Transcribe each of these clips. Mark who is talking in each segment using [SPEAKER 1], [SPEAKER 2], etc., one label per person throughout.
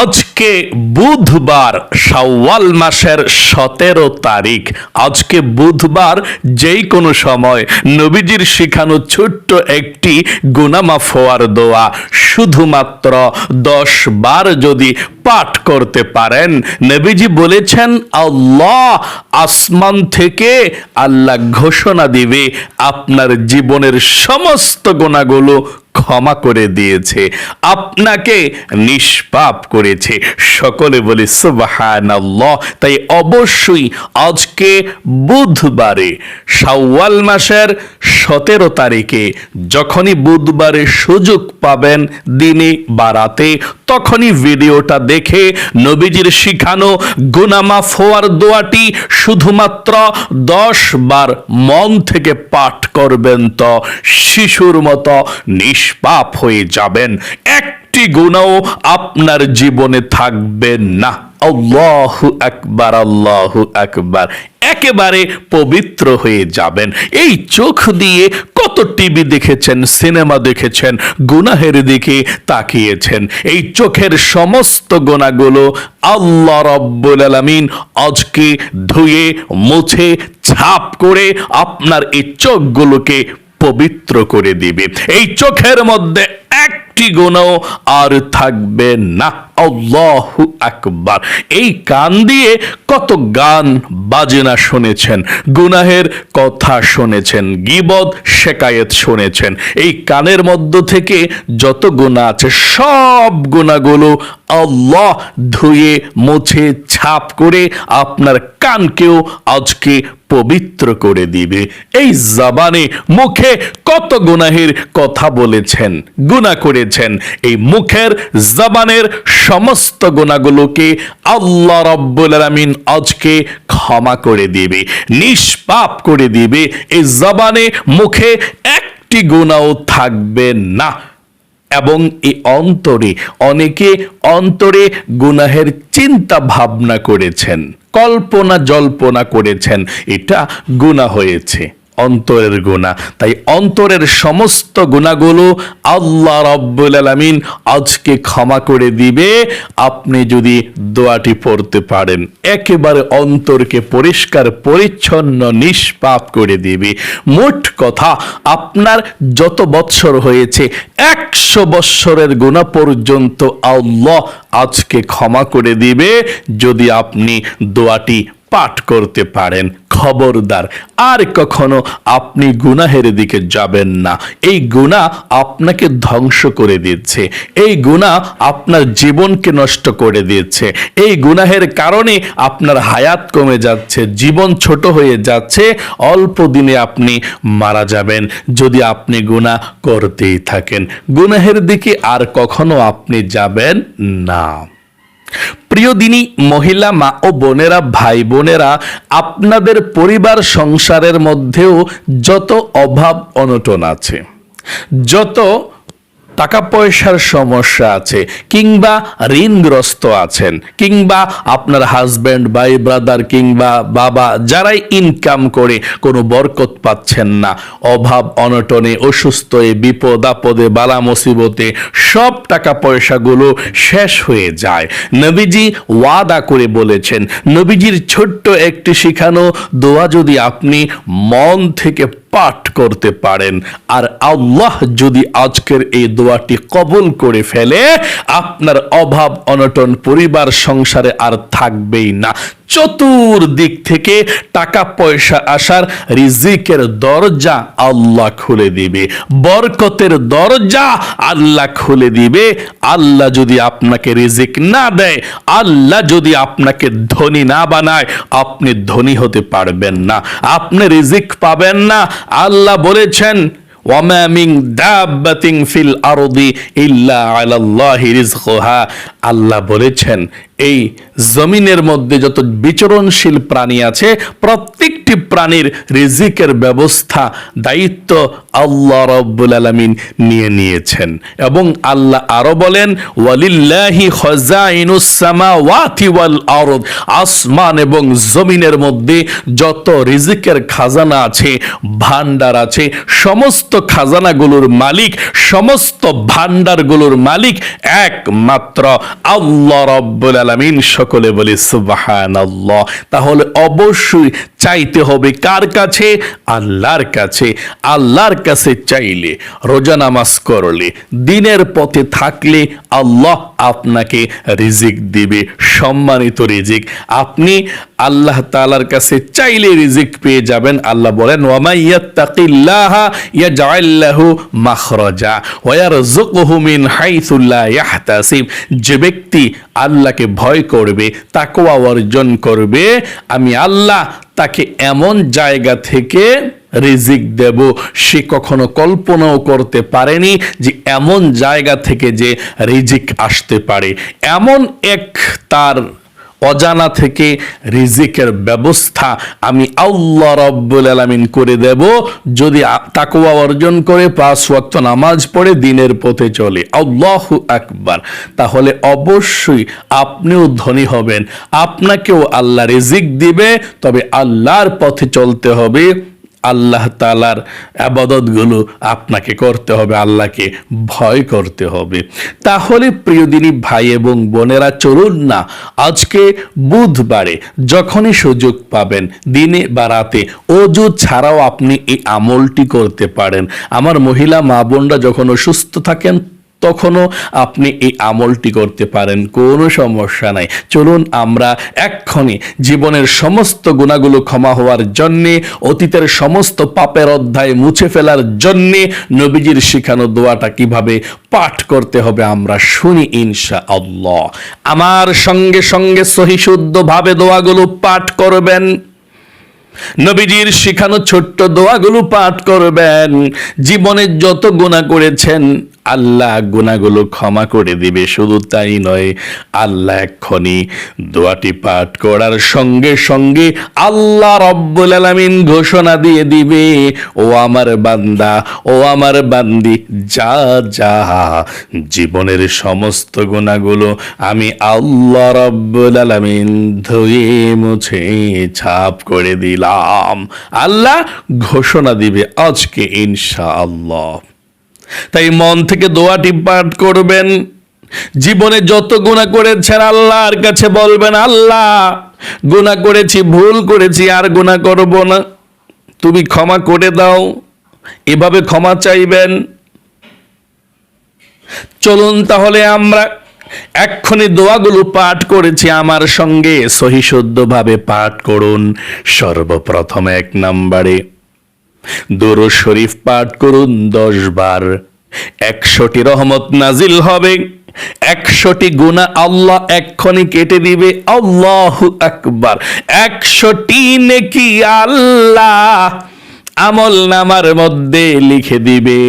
[SPEAKER 1] আজকে বুধবার শাওয়াল মাসের সতেরো তারিখ। আজকে বুধবার যেই কোনো সময় নবীজির শিখানো ছোট্ট একটি গুনামাফ হওয়ার দোয়া শুধুমাত্র দশ বার যদি পাঠ করতে পারেন। নবীজি বলেছেন, আল্লাহ আসমান থেকে আল্লাহ ঘোষণা দিবে। আপনার জীবনের সমস্ত গোনাগুলো ক্ষমা করে দিয়েছে, আপনাকে নিষ্পাপ করেছে। সকলে বলে, সুবহানাল্লাহ। তাই অবশ্যই আজকে বুধবারে সাওয়াল মাসের সতেরো তারিখে, যখনই বুধবারে সুযোগ পাবেন দিনে বা রাতে তখনই ভিডিওটা দেখে নবীজির শিখানো গুনামা ফোয়ার দোয়াটি শুধুমাত্র দশ বার মন থেকে পাঠ করবেন তো শিশুর মতো নিষ্পাপ হয়ে যাবেন। একটি গুণাও আপনার জীবনে থাকবে না। আল্লাহু আকবার আল্লাহু আকবার। একেবারে পবিত্র হয়ে যাবেন। এই চোখ দিয়ে কত টিভি দেখেছেন, সিনেমা দেখেছেন, গুনাহের দিকে তাকিয়েছেন। এই চোখের সমস্ত গোনাগুলো আল্লাহ রব্বুল আলমিন আজকে ধুয়ে, মুছে, ছাপ করে আপনার এই চোখগুলোকে পবিত্র করে দিবে। এই চোখের মধ্যে একটি গুণও আর থাকবে না। আল্লাহু আকবার। এই কান দিয়ে কত গান, বাজনা শুনেছেন, গুনাহের কথা শুনেছেন গিবদ শেকায়েত শুনেছেন। এই কানের মধ্য থেকে যত গুণা আছে, সব গুণাগুলো আল্লাহ ধুয়ে, মুছে, ছাপ করে আপনার কানকেও আজকে পবিত্র করে দিবে। এই জবানে মুখে কত গুনাহের কথা বলেছেন, গুনাহ করেছেন। এই মুখের জবানের সমস্ত গুণাগুলোকে আল্লাহ রব্বুল আলামিন আজকে ক্ষমা করে দিবে, নিষ্পাপ করে দিবে। এই জবানে মুখে একটি গুণাও থাকবে না। এবং এই অন্তরে, অনেকে অন্তরে গুনাহের চিন্তা ভাবনা করেছেন। কল্পনা জল্পনা করেছেন। এটা গুণা হয়েছে। অন্তরের গুণা তাই অন্তরের সমস্ত গুণাগুলো আল্লাহ রব্বুল আলামিন আজকে ক্ষমা করে দিবে। আপনি যদি দোয়াটি পড়তে পারেন, একেবারে অন্তরকে পরিষ্কার, পরিচ্ছন্ন, নিষ্পাপ করে দিবে। মোট কথা, আপনার যত বৎসর হয়েছে, একশো বৎসরের গুণা পর্যন্ত আল্লাহ আজকে ক্ষমা করে দিবে। যদি আপনি দোয়াটি পাঠ করতে পারেন খবরদার। আর কখনো আপনি গুনাহের দিকে যাবেন না। এই গুনাহ আপনাকে ধ্বংস করে দিচ্ছে। এই গুনাহ আপনার জীবনকে নষ্ট করে দিচ্ছে। এই গুনাহের কারণে আপনার হায়াত কমে যাচ্ছে, জীবন ছোট হয়ে যাচ্ছে, অল্প দিনে আপনি মারা যাবেন যদি আপনি গুনাহ করতেই থাকেন। গুনাহের দিকে আর কখনো আপনি যাবেন না। প্রিয় দিনী, মহিলা মা ও বোনেরা, ভাই বোনেরা, আপনাদের পরিবার সংসারের মধ্যেও যত অভাব অনটন আছে, যত টাকা পয়সার সমস্যা আছে, কিংবা ঋণগ্রস্ত আছেন, কিংবা আপনার হাজব্যান্ড ভাই ব্রাদার কিংবা বাবা, যারাই ইনকাম করে, কোনো বরকত পাচ্ছেন না। অভাব, অনটনে অসুস্থ বিপদ, আপদে, বালা মুসিবতে, সব টাকা পয়সাগুলো শেষ হয়ে যায়। নবীজি ওয়াদা করে বলেছেন, নবীজির ছোট্ট একটি শিখানো দোয়া যদি আপনি মন থেকে পাঠ করতে পারেন। আর আল্লাহ যদি আজকের এই দোয়াটি কবল করে ফেলে, আপনার অভাব, অনটন, পরিবার, সংসারে আর থাকবেই না। চতুর্দিক থেকে টাকা পয়সা আসার রিজিকের দরজা আল্লাহ খুলে দিবে। বরকতের দরজা আল্লাহ খুলে দিবে। আল্লাহ যদি আপনাকে রিজিক না দেয়, আল্লাহ যদি আপনাকে ধনী না বানায়, আপনি ধনী হতে পারবেন না। আপনি রিজিক পাবেন না। আল্লাহ বলেছেন, ওয়ামা মিন দাব্বাতিন ফিল আরদি ইল্লা আলাল্লাহি রিজকুহা। আল্লাহ বলেছেন এই জমিনের মধ্যে যত বিচরণশীল প্রাণী আছে, প্রত্যেকটি প্রাণীর রিজিকের ব্যবস্থা দায়িত্ব আল্লাহ রব্বুল আলমিন নিয়ে নিয়েছেন। এবং আল্লাহ আরও বলেন, ওয়ালিল্লাহি ওয়াল আরদ আসমান এবং জমিনের মধ্যে যত রিজিকের খাজানা আছে ভান্ডার আছে, সমস্ত খাজানাগুলোর মালিক, সমস্ত ভান্ডারগুলোর মালিক একমাত্র আল্লাহ রব্বুল আলামিন সকলে বলি সুবাহান তাহলে অবশ্যই চাইতে হবে কার কাছে? আল্লাহর কাছে। আল্লাহর কাছে চাইলে রোজা নামাজ করলে, দিনের পথে থাকলে আল্লাহ আপনাকে রিজিক দিবে, সম্মানিত রিজিক। আপনি আল্লাহ তালার কাছে চাইলে রিজিক পেয়ে যাবেন। আল্লাহ বলেন ওয়া যে ব্যক্তি আল্লাহকে ভয় করবে, তাকওয়া অর্জন করবে, আমি আল্লাহ তাকে এমন জায়গা থেকে রিজিক দেব। সে কখনো কল্পনাও করতে পারেনি যে এমন জায়গা থেকে যে রিজিক আসতে পারে। এমন এক তার অজানা থেকে রিজিকের ব্যবস্থা আমি আল্লাহ রব্বুল আলমিন করে দেব। যদি তাকুয়া অর্জন করে পাঁচ ওয়াক্ত নামাজ পড়ে দিনের পথে চলে। আল্লাহ আকবার। তাহলে অবশ্যই আপনিও ধনী হবেন। আপনাকেও আল্লাহ রিজিক দিবে। তবে আল্লাহর পথে চলতে হবে। আল্লাহ তালার আবাদতগুলো আপনাকে করতে হবে, আল্লাহকে ভয় করতে হবে। তাহলে প্রিয়দিনী ভাই এবং বোনেরা, চলুন না, আজকে বুধবারে যখনই সুযোগ পাবেন, দিনে বা রাতে অজু ছাড়াও আপনি এই আমলটি করতে পারেন। আমার মহিলা মা বোনরা যখন অসুস্থ থাকেন তখনও আপনি এই আমলটি করতে পারেন, কোনো সমস্যা নাই। চলুন আমরা এক্ষণে জীবনের সমস্ত গুণাগুলো ক্ষমা হওয়ার জন্যে, অতীতের সমস্ত পাপের অধ্যায় মুছে ফেলার জন্যে নবীজির শিখানো দোয়াটা কীভাবে পাঠ করতে হবে আমরা শুনি ইনশা আল্লাহ আমার সঙ্গে সঙ্গে সহিশুদ্ধভাবে দোয়াগুলো পাঠ করবেন। নবীজির শিখানো ছোট্ট দোয়াগুলো পাঠ করবেন। জীবনে যত গুণা করেছেন আল্লাহ গুণাগুলো ক্ষমা করে দিবে, শুধু তাই নয়, আল্লাহ এক্ষণি দোয়াটি পাঠ করার সঙ্গে সঙ্গে আল্লাহ রব্বুল আলামিন ঘোষণা দিয়ে দিবে, ও আমার বান্দা, ও আমার বান্দি, যা যা জীবনের সমস্ত গুণাগুলো আমি আল্লাহ রব্বুল আলামিন ধুয়ে মুছে ছাপ করে দিলাম। আল্লাহ ঘোষণা দিবে আজকে ইনশা আল্লাহ তাই মন থেকে দোয়াটি পাঠ করবেন। জীবনে যত গুণা করেছেন আল্লাহর কাছে বলবেন, আল্লাহ গুণা করেছি, ভুল করেছি, আর গুণা করব না। তুমি ক্ষমা করে দাও। এভাবে ক্ষমা চাইবেন। চলুন তাহলে আমরা এক্ষুনি দোয়াগুলো পাঠ করেছি। আমার সঙ্গে সহিশুদ্ধভাবে পাঠ করুন। সর্বপ্রথম এক নম্বরে দুরু শরীফ পাঠ করুন দশ বার। একশোটি রহমত নাজিল হবে, একশোটি গুণা আল্লাহ এক্ষণি কেটে দিবে, আল্লাহ আকবার। একশোটি নেকি আল্লাহ আমল নামার মধ্যে লিখে দিবে।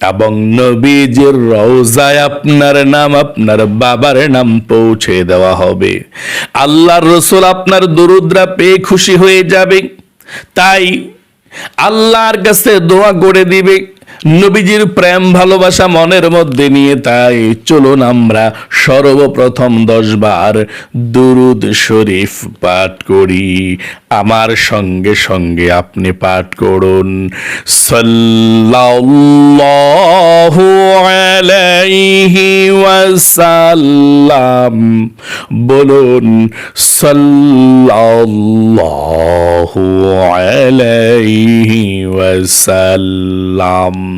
[SPEAKER 1] এবং নবীজির রওজায় আপনার নাম, আপনার বাবার নাম পৌঁছে দেওয়া হবে। আল্লাহর রসুল আপনার দরুদ্রা পেয়ে খুশি হয়ে যাবে। তাই আল্লাহর কাছে দোয়া করে দিবে। নবীজির প্রেম, ভালোবাসা মনের মধ্যে নিয়ে তাই চলুন আমরা সর্বপ্রথম দশ বার দুরুদ শরীফ পাঠ করি। আমার সঙ্গে সঙ্গে আপনি পাঠ করুন। ওয়াসাল্লাম বলুন, সাল্লাল্লাহু আলাইহি ওয়াসাল্লাম।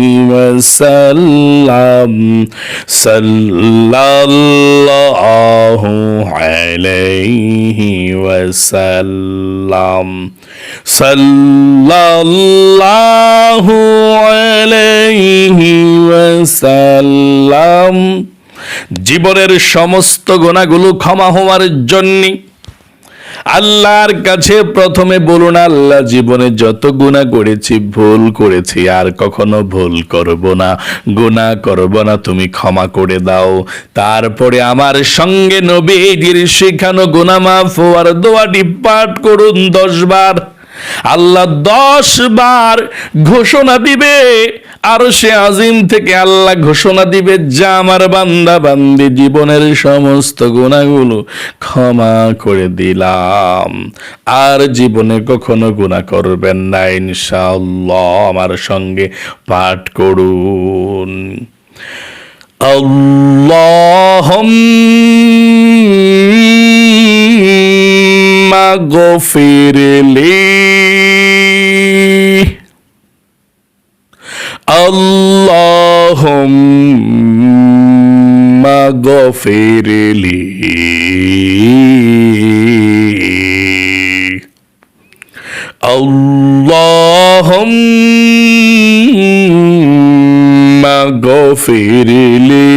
[SPEAKER 1] সাল্লাম সাল্লাল্লাহু আলাইহি ওয়াসাল্লাম। সাল্লাল্লাহু আলাইহি ওয়াসাল্লাম জীবনের সমস্ত গোনাগুলো ক্ষমা হওয়ার জন্যে আল্লাহর কাছে প্রথমে বলুন, আল্লাহ জীবনে যত গুণা করেছি, ভুল করেছি, আর কখনো ভুল করব না। গুণা করব না, তুমি ক্ষমা করে দাও। তারপরে আমার সঙ্গে নবীজির শেখানো গুণা মাফ হওয়ার দোয়াটি পাঠ করুন দশ বার। আল্লাহ দশ বার ঘোষণা দিবে আর সে আজিম থেকে আল্লাহ ঘোষণা দিবে যা আমার বান্দা বান্দি জীবনের সমস্ত গুণাগুলো ক্ষমা করে দিলাম আর জীবনে কখনো গুণা করবেন না ইনশাআল্লাহ আমার সঙ্গে পাঠ করুন اللهم اغفر لي اللهم اغفر لي اللهم اغفر لي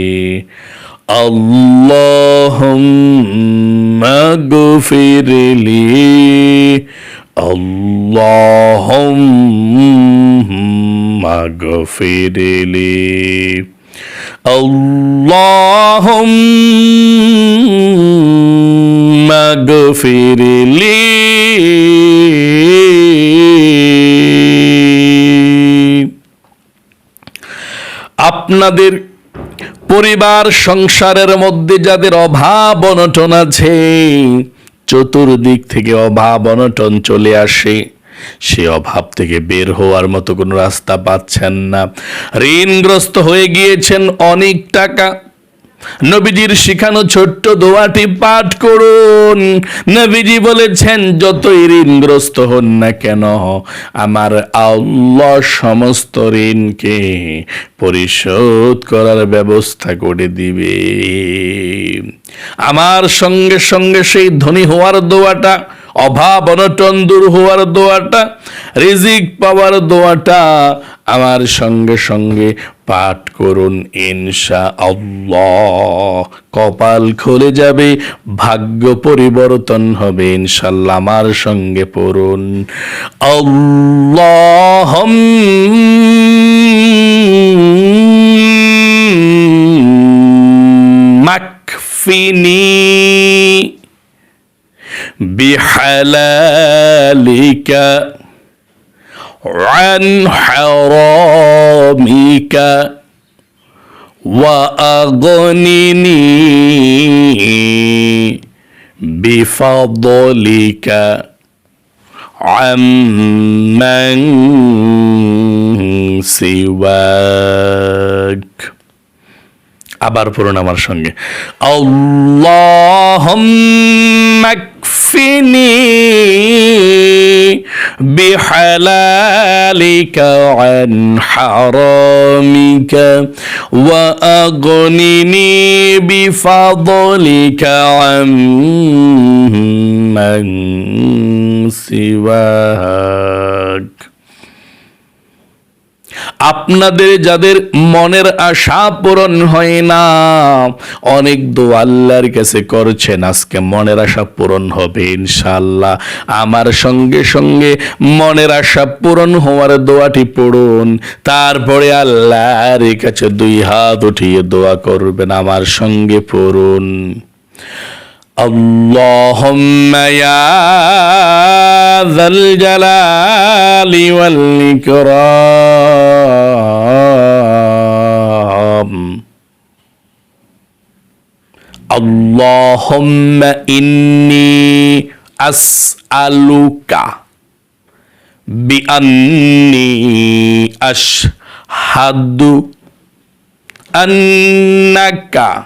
[SPEAKER 1] اللهم اغفر لي اللهم اغفر لي اللهم اغفر لي আপনাদের পরিবার সংসারের মধ্যে যাদের অভাব অনটন আছে, চতুর্দিক থেকে অভাব অনটন চলে আসে। সে অভাব থেকে বের হওয়ার মতো কোনো রাস্তা পাচ্ছেন না। ঋণগ্রস্ত হয়ে গিয়েছেন অনেক টাকা। নবীজির শিখানো ছোট্ট দোয়াটি পাঠ করুন। নবীজি বলেছেন, যতই ঋণগ্রস্ত হন না কেন, আমার আল্লাহ সমস্ত ঋণকে পরিশোধ করার ব্যবস্থা করে দিবে। আমার সঙ্গে সঙ্গে সেই ধনী হওয়ার দোয়াটা, অভাব অনটন দূর হওয়ার দোয়াটা, রিজিক পাওয়ার দোয়াটা আমার সঙ্গে সঙ্গে পাঠ করুন ইনশা আল্লাহ কপাল খুলে যাবে, ভাগ্য পরিবর্তন হবে ইনশাল্লাহ আমার সঙ্গে পড়ুন। আল্লাহ মাকফিনি বিহালালিকা عن حرامك وأغنني بفضلك عمن سواك. আবার পড়ুন আমার সঙ্গে আল্লাহম্মাকফিনি بحلالك عن حرامك وأغنني بفضلك عمن سواك আপনাদের যাদের মনের আশা পূরণ হয় না, অনেক দোয়া আল্লাহর কাছে করছেন, আজকে মনের আশা পূরণ হবে ইনশাল্লাহ আমার সঙ্গে সঙ্গে মনের আশা পূরণ হওয়ার দোয়াটি পড়ুন, তারপরে আল্লাহর কাছে দুই হাত উঠিয়ে দোয়া করবেন, আমার সঙ্গে পড়ুন। اللهم يا ذا الجلال والإكرام. اللهم إني أسألك بأني أشهد أنك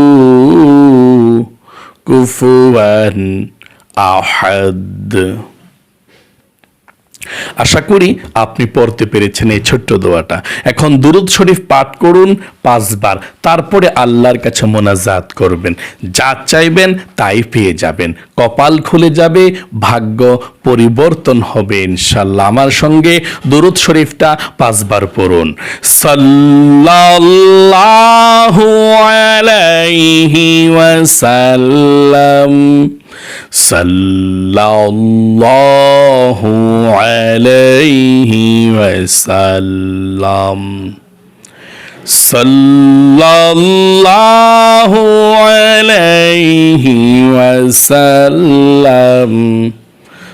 [SPEAKER 1] كفوا أحد. আশা করি আপনি পড়তে পেরেছেন এই ছোট্ট দোয়াটা। এখন দুরুদ শরীফ পাঠ করুন পাঁচবার, তারপরে আল্লাহর কাছে মোনাজাত করবেন। যা চাইবেন তাই পেয়ে যাবেন। কপাল খুলে যাবে, ভাগ্য পরিবর্তন হবে ইনশাল্লাহ আমার সঙ্গে দুরুদ শরীফটা পাঁচবার পড়ুন। সাল্লাল্লাহু আলাইহি ওয়াসাল্লাম। صلى الله عليه وسلم صلى الله عليه وسلم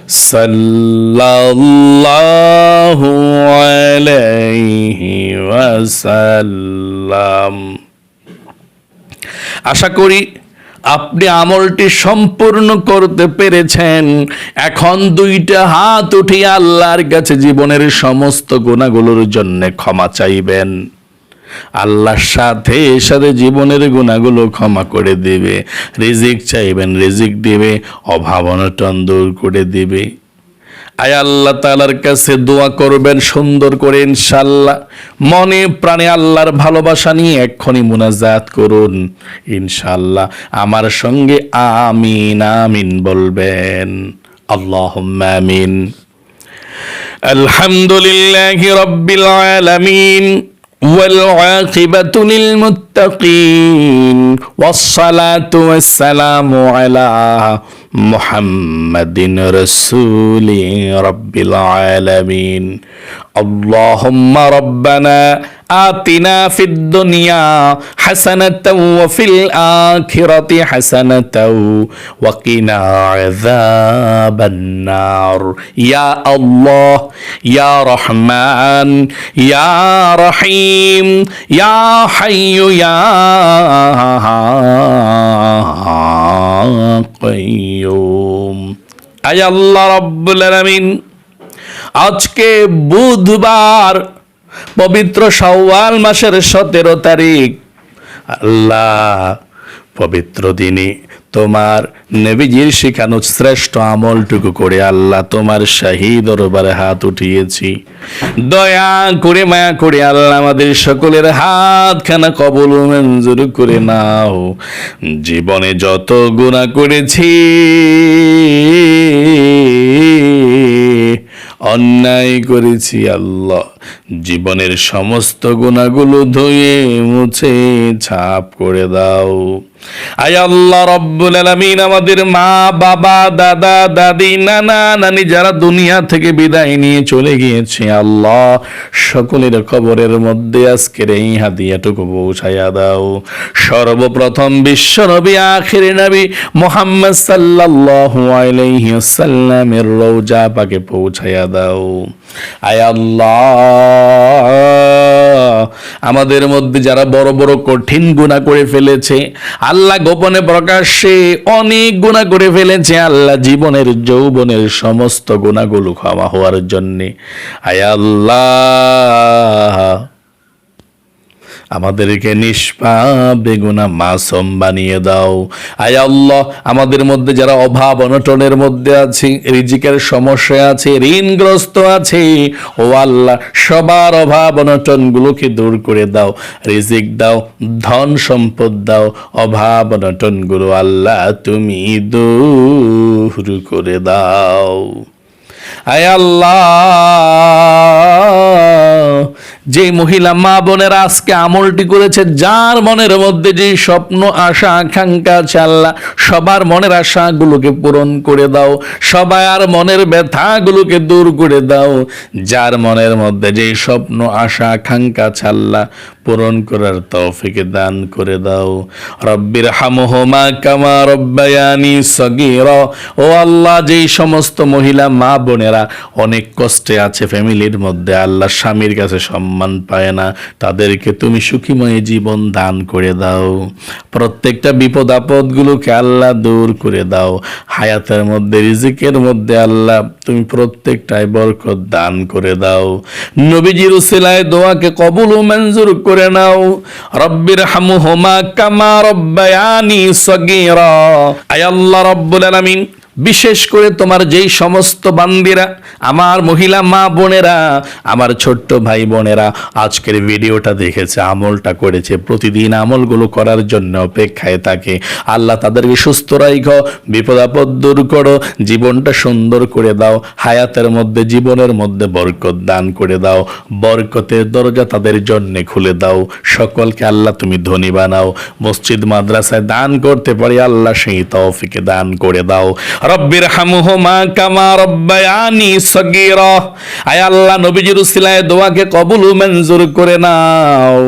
[SPEAKER 1] صلى الله عليه وسلم আশা করি আপনি আমলটি সম্পূর্ণ করতে পেরেছেন। এখন দুইটা হাত উঠিয়ে আল্লাহর কাছে জীবনের সমস্ত গুণাগুলোর জন্য ক্ষমা চাইবেন। আল্লাহর সাথে সাথে জীবনের গুণাগুলো ক্ষমা করে দেবে। রিজিক চাইবেন, রিজিক দেবে, অভাব অনটন দূর করে দিবে। আয় আল্লাহ তালার কাছে দোয়া করবেন সুন্দর করে ইনশাল্লাহ মনে প্রাণে আল্লাহর ভালোবাসা নিয়ে এক্ষুনি মুনাজাত করুন ইনশাল্লাহ আমার সঙ্গে আমিন আমিন বলবেন। আল্লাহ আমিন। আলহামদুলিল্লাহ রব্বিল আলামিন। والعاقبة للمتقين والصلاة والسلام على محمد رسول رب العالمين. اللهم ربنا آتنا في الدنيا حسنة وفي الآخرة حسنة وقنا عذاب النار. يا الله يا رحمن يا رحيم يا حي يا قيوم. أي الله رب العالمين আজকে বুধবার পবিত্র শাওয়াল মাসের সতেরো তারিখ। আল্লাহ, পবিত্র দিনে তোমার নবীজির শেখানো শ্রেষ্ঠ আমলটুকু করে আল্লাহ তোমার শাহী দরবারে হাত উঠিয়েছি। দয়া করে মায়া করে আল্লাহ আমাদের সকলের হাতখানা কবল মঞ্জুর করে নাও। জীবনে যত গুণা করেছি অন্যায় করেছি আল্লাহ। জীবনের সমস্ত গুণাগুলো ধুয়ে মুছে ছাপ করে দাও। আয় আল্লাহ রব্বুল আলামিন আমাদের মা, বাবা, দাদা, দাদি, নানা, নানি যারা দুনিয়া থেকে বিদায় নিয়ে চলে গিয়েছে, আল্লাহ সকলের কবরের মধ্যে আজকের এই হাদিয়াটুকু পৌঁছাইয়া দাও। সর্বপ্রথম বিশ্ব নবী নবী মোহাম্মদ সাল্লাল্লাহু আলাইহি ওয়াসাল্লামের রওজা পাকে পৌঁছাইয়া দাও। আয় আল্লাহ, আমাদের মধ্যে যারা বড় বড় কঠিন গুণা করে ফেলেছে আল্লাহ গোপনে প্রকাশ্যে অনেক গুণা করে ফেলেছে। আল্লাহ জীবনের, যৌবনের সমস্ত গুণাগুলো ক্ষমা হওয়ার জন্যে। আয় আল্লাহ। আমাদেরকে নিষ্পাপ বেগুনা মাসম বানিয়ে দাও। আয় আল্লাহ, আমাদের মধ্যে যারা অভাব অনটনের মধ্যে আছে, রিজিকের সমস্যা আছে, ঋণগ্রস্ত আছে, ও আল্লাহ, সবার অভাব অনটনগুলোকে দূর করে দাও। রিজিক দাও, ধন সম্পদ দাও, অভাব অনটনগুলো আল্লাহ তুমি দূর করে দাও। আয় আল্লাহ যে মহিলা মা বোনেরা আজকে আমলটি করেছে, যার মনের মধ্যে যে স্বপ্ন, আশা, আকাঙ্ক্ষা আছে আল্লাহ, সবার মনের আশাগুলোকে পূরণ করে দাও সবার মনের ব্যথাগুলোকে দূর করে দাও, যার মনের মধ্যে যে স্বপ্ন, আশা, আকাঙ্ক্ষা আছে আল্লাহ, পূরণ করার তৌফিকে দান করে দাও। রব্বির হামহমা কামা রব্বায়ানি সগীর, ও আল্লাহ, যেই সমস্ত মহিলা মা বোনেরা অনেক কষ্টে আছে ফ্যামিলির মধ্যে আল্লাহ স্বামীর কাছে সম্মান পায় না। তাদেরকে তুমি সুখীময় জীবন দান করে দাও। প্রত্যেকটা বিপদ আপদগুলোকে আল্লাহ দূর করে দাও। হায়াতের মধ্যে, রিজিকের মধ্যে আল্লাহ তুমি প্রত্যেকটাই বরকত দান করে দাও। নবীজির উসিলায় দোয়াকে কবুল ও মঞ্জুর করে নাও। রব্বির হামুহুমা কামা রব্বায়ানি সগীরা। আয় রব্বুল আলামিন বিশেষ করে তোমার যেই সমস্ত বান্দিরা, আমার মহিলা মা বোনেরা, আমার ছোট্ট ভাই বোনেরা আজকের ভিডিওটা দেখেছে, আমলটা করেছে, প্রতিদিন আমলগুলো করার জন্য অপেক্ষায় থাকে। আল্লাহ তাদেরকে সুস্থ রাইখ, বিপদ আপদ দূর করো, জীবনটা সুন্দর করে দাও, হায়াতের মধ্যে, জীবনের মধ্যে বরকত দান করে দাও, বরকতের দরজা তাদের জন্যে খুলে দাও। সকলকে আল্লাহ তুমি ধনী বানাও, মসজিদ, মাদ্রাসায় দান করতে পারি, আল্লাহ সেই তৌফিকে দান করে দাও। রব্বির হামুহ মা কামা রব্বায়ানি সগির। আয় আল্লাহ, নবীজির উসিলায় দোয়াকে কবুল মঞ্জুর করে নাও।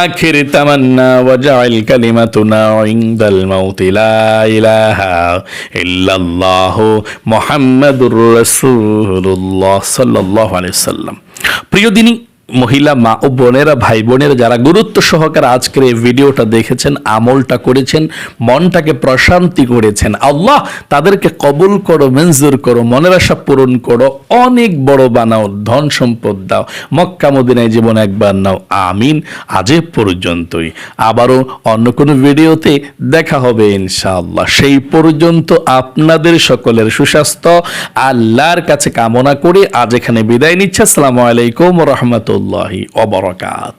[SPEAKER 1] আখির তামান্না ওয়াজআল কালিমাতুনা ইনদাল মাউত, লা ইলাহা ইল্লাল্লাহ মুহাম্মাদুর রাসূলুল্লাহ সাল্লাল্লাহু আলাইহি সাল্লাম প্রিয় দিনী মহিলা মা ও বোনেরা, ভাই বোনেরা যারা গুরুত্ব সহকারে আজকের এই ভিডিওটা দেখেছেন, আমলটা করেছেন, মনটাকে প্রশান্তি করেছেন, আল্লাহ তাদেরকে কবুল করো, মঞ্জুর করো, মনের আশা পূরণ করো, অনেক বড় বানাও, ধন সম্পদ দাও, মক্কা মদিনায় জীবন একবার নাও, আমিন, আজ পর্যন্তই। আবারও অন্য কোনো ভিডিওতে দেখা হবে ইনশাআল্লাহ। সেই পর্যন্ত আপনাদের সকলের সুস্বাস্থ্য, আল্লাহর কাছে কামনা করে, আজ এখানে বিদায় নিচ্ছে, আসসালামু আলাইকুম রহমতুল্লাহি অবরকাত